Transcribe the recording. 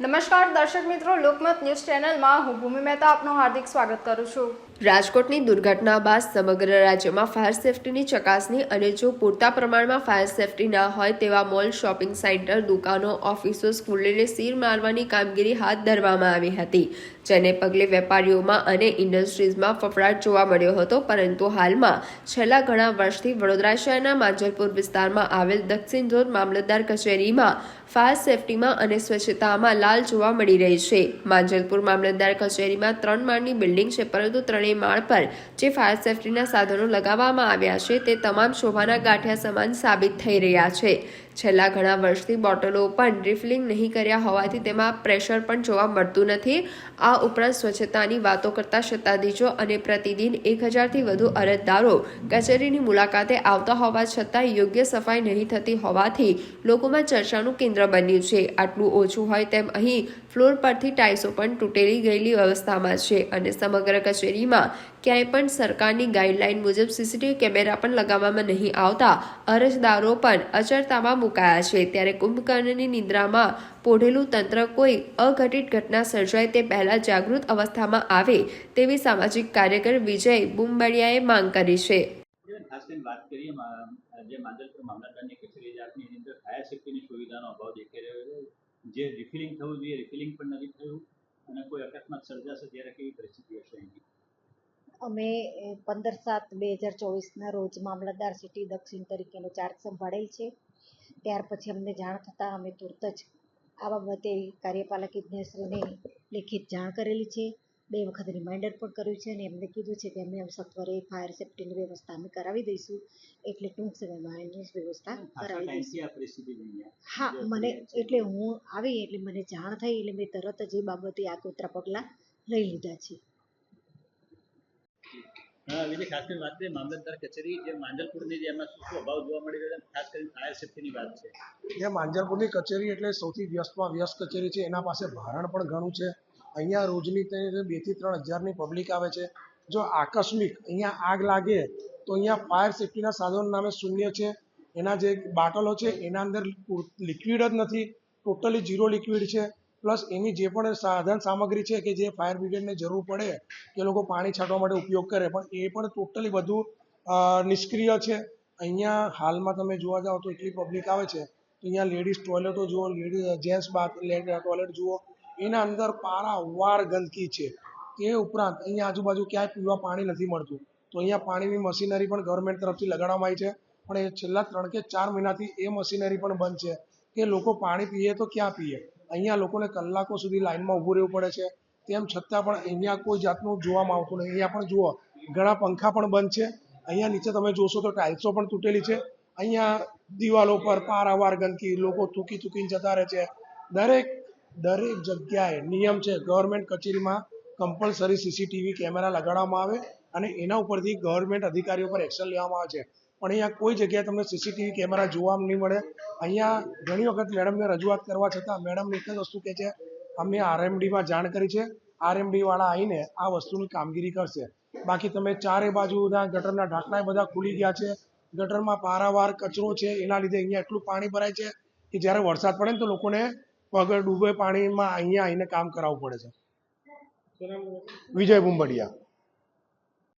નમસ્કાર, દર્શક મિત્રો, લોકમત ન્યૂઝ ચેનલમાં હું ભૂમિ મહેતા આપનું હાર્દિક સ્વાગત કરું છું. રાજકોટની દુર્ઘટના બાદ સમગ્ર રાજ્યમાં ફાયર સેફટીની ચકાસણી અને જો પૂરતા પ્રમાણમાં ફાયર સેફટી ના હોય તેવા મોલ, શોપિંગ સેન્ટર, દુકાનો, ઓફિસો, સ્કૂલોને સીર મારવાની કામગીરી હાથ ધરવામાં આવી હતી, જેને પગલે વેપારીઓમાં અને ઇન્ડસ્ટ્રીઝમાં ફફડાટ જોવા મળ્યો હતો, પરંતુ હાલમાં છેલ્લા ઘણા વર્ષથી વડોદરા શહેરના માંજલપુર વિસ્તારમાં આવેલ દક્ષિણ ઝોન મામલતદાર કચેરીમાં ફાયર સેફટીમાં અને સ્વચ્છતામાં લાલ જોવા મળી રહી છે. માંજલપુર મામલતદાર કચેરીમાં ત્રણ માળની બિલ્ડિંગ છે, પરંતુ ત્રણેય માળ પર જે ફાયર સેફટીના સાધનો લગાવવામાં આવ્યા છે, તે તમામ શોભાના ગાંઠિયા સમાન સાબિત થઈ રહ્યા છે. છેલ્લા ઘણા વર્ષથી બોટલો પણ રિફિલિંગ નહીં કર્યા હોવાથી તેમાં પ્રેશર પણ જોવા મળતું નથી. આ ઉપરાંત સ્વચ્છતાની વાતો કરતા સત્તાધીશો અને પ્રતિદિન એક હજારથી વધુ અરજદારો કચેરીની મુલાકાતે આવતા હોવા છતાં યોગ્ય સફાઈ નહીં થતી હોવાથી લોકોમાં ચર્ચાનું કેન્દ્ર બન્યું છે. આટલું ઓછું હોય તેમ અહીં ફ્લોર પરથી ટાઇલ્સો પણ તૂટેલી ગયેલી અવસ્થામાં છે અને સમગ્ર કચેરીમાં ક્યાંય પણ સરકારની ગાઈડલાઇન મુજબ સીસીટીવી કેમેરા પણ લગાવવામાં નહીં આવતા અરજદારો પણ અચરતામાં મુકાયા છે. ત્યારે કુંભકર્ણની નિંદ્રામાં પોઢેલું તંત્ર કોઈ અઘટિત ઘટના સર્જાય તે પહેલા જાગૃત અવસ્થામાં આવે તેવી સામાજિક કાર્યકર વિજય બુંબડિયાએ માંગ કરી છે. જે માંજલપુર મામલતદારની કચેરી જે આપની અંદર ફાયર સેફ્ટીની સુવિધાનો અભાવ દેખાઈ રહ્યો છે. જે રિફિલિંગ થવું જોઈએ રિફિલિંગ પણ નથી થયું અને કોઈ અકસ્માત સર્જાશે ત્યારે કેવી પરિસ્થિતિ હશે એની અમે પંદર સાત બે હજાર ચોવીસના રોજ મામલતદાર સિટી દક્ષિણ તરીકેનો ચાર્જ સંભાળેલ છે. ત્યાર પછી અમને જાણ થતાં અમે તુરત જ આ બાબતે કાર્યપાલક ઇજનેરશ્રીને લેખિત જાણ કરેલી છે. બે વખત રિમાઇન્ડર પણ કર્યું છે અને એમને કીધું છે કે અમે સત્વરે ફાયર સેફ્ટીની વ્યવસ્થા અમે કરાવી દઈશું. એટલે ટૂંક સમયમાં એની વ્યવસ્થા કરાવી દઈશું. આ. હા મને એટલે હું આવી એટલે મને જાણ થઈ એટલે મેં તરત જ એ બાબતે આગોતરા પગલાં લઈ લીધા છે. હા, વિજય ખાસ કરીને વાત કરીએ મામલતદાર કચેરી જે માંજલપુરની જે એમાં શું શું અભાવ જોવા મળી રહ્યો છે ખાસ કરીને ફાયર સેફ્ટીની વાત છે. જે માંજલપુરની કચેરી એટલે સૌથી વ્યસ્તમાં વ્યસ્ત કચેરી છે. એના પાસે ભારણ પણ ઘણું છે. અહીંયા રોજની તે બેથી ત્રણ હજારની પબ્લિક આવે છે. જો આકસ્મિક અહીંયા આગ લાગે, તો અહીંયા ફાયર સેફ્ટીના સાધનો નામે શૂન્ય છે. એના જે બાટલો છે, એના અંદર લિક્વિડ જ નથી. ટોટલી ઝીરો લિક્વિડ છે. પ્લસ એની જે પણ સાધન સામગ્રી છે કે જે ફાયર બ્રિગેડને જરૂર પડે, કે લોકો પાણી છાંટવા માટે ઉપયોગ કરે, પણ એ પણ ટોટલી બધું નિષ્ક્રિય છે. અહીંયા હાલમાં તમે જોવા જાઓ તો એટલી પબ્લિક આવે છે. તો અહીંયા લેડીઝ ટોયલેટો જુઓ લેડીઝ જેન્ટ્સ બાથ ટોયલેટ જુઓ. એના અંદર પારાવાર ગંદકી છે. એ ઉપરાંત અહીંયા આજુબાજુ ક્યાંય પીવા પાણી નથી મળતું. તો અહીંયા પાણીની મશીનરી પણ ગવર્મેન્ટ તરફથી લગાડવામાં આવી છે. પણ એ છેલ્લા ત્રણ કે ચાર મહિનાથી એ મશીનરી પણ બંધ છે. કે લોકો પાણી પીએ તો ક્યાં પીએ? અહીંયા લોકોને કલાકો સુધી લાઇનમાં ઊભું રહેવું પડે છે. તેમ છતાં પણ અહીંયા કોઈ જાતનું જોવામાં આવતું નહીં. અહીંયા પણ જુઓ, ઘણા પંખા પણ બંધ છે. અહીંયા નીચે તમે જોશો તો ટાઇલ્સો પણ તૂટેલી છે. અહીંયા દિવાલો પર પારાવાર ગંદકી, લોકો થૂકી થૂકીને જતા રહે છે. દરેક દરેક જગ્યાએ નિયમ છે ગવર્મેન્ટ કચેરીમાં કમ્પલસરી સીસીટીવી કેમેરા લગાડવામાં આવે અને એના ઉપરથી ગવર્મેન્ટ અધિકારીઓ પર એક્શન લેવામાં આવે છે. પણ અહીંયા કોઈ જગ્યાએ તમને સીસીટીવી કેમેરા જોવા નહીં મળે. અહીંયા ઘણી વખત મેડમને રજૂઆત કરવા છતાં મેડમ એક જ વસ્તુ કહે છે, અમે આરએમડીમાં જાણ કરી છે આરએમડીવાળા આવીને આ વસ્તુની કામગીરી કરશે. બાકી તમે ચારે બાજુના ગટરના ઢાંકણા બધા ખુલી ગયા છે, ગટરમાં પારાવાર કચરો છે, એના લીધે અહીંયા એટલું પાણી ભરાય છે કે જ્યારે વરસાદ પડે ને તો લોકોને વગર ડૂબે પાણીમાં અહીંયા આવીને કામ કરાવવું પડે છે. વિજય બુંબડિયા